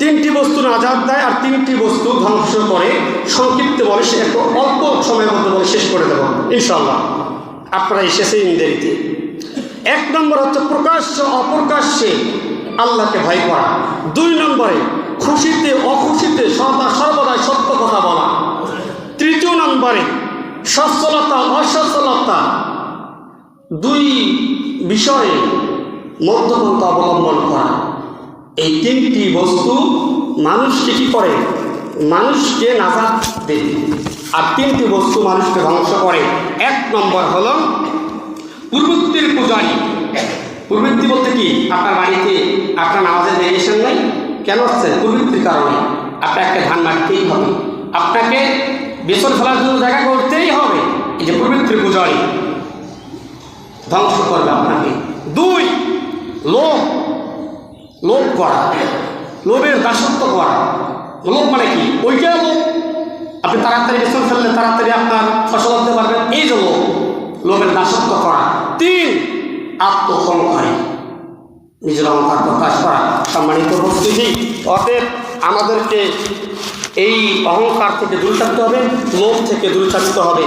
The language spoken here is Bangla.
তিনটি বস্তু নাজাত দেয় আর তিনটি বস্তু ধ্বংস করে, সংক্ষিপ্ত বলে সে একটু অল্প সময়ের মধ্যে বলে শেষ করে দেব ইনশাল্লাহ আপনারা এসেছেন দেরিতে। এক নম্বর হচ্ছে প্রকাশ্য অপ্রকাশ্যে আল্লাহকে ভয় করা। দুই নম্বরে খুশিতে অখুশিতে সদা সর্বদাই সত্য কথা বলা। তৃতীয় নম্বরে সচ্ছলতা, অসচ্ছলতা দুই বিষয়ে মধ্যপন্থা অবলম্বন করা। এই তিনটি বস্তু মানুষকে কি করে, মানুষকে নাজাদ দেবে আর তিনটি বস্তু মানুষকে ধ্বংস করে। এক নম্বর হলো পূর্বত্বের পূজারী। প্রবৃত্তি বলতে কি? আপনার বাড়িতে আপনার নামাজের ভেরিয়েশন নেই? কেন হচ্ছে? প্রবৃত্তির কারণে। আপনাকে ধান মারতেই হবে। আপনাকে বেসর ফেলার জন্য জায়গা করতেই হবে। এই যে পূর্বৃত্তির পূজারী। ধ্বংস করবে আপনাকে। দুই, লোভ লোভ করা, লোভের দাসত্ব করা। লোভ মানে কি? ওইটা লোভ। আপনি তাড়াতাড়ি বেসন ফেললে তাড়াতাড়ি আপনার ফসল হতে পারবেন। এই যে লোভ, লোভের দাসত্ব করা। তিন আত্মসংকারী নিজের অহংকার প্রকাশ করা। সম্মানিত উপস্থিতি, অতএব আমাদেরকে এই অহংকার থেকে দূরে থাকতে হবে, লোভ থেকে দূরে থাকতে হবে।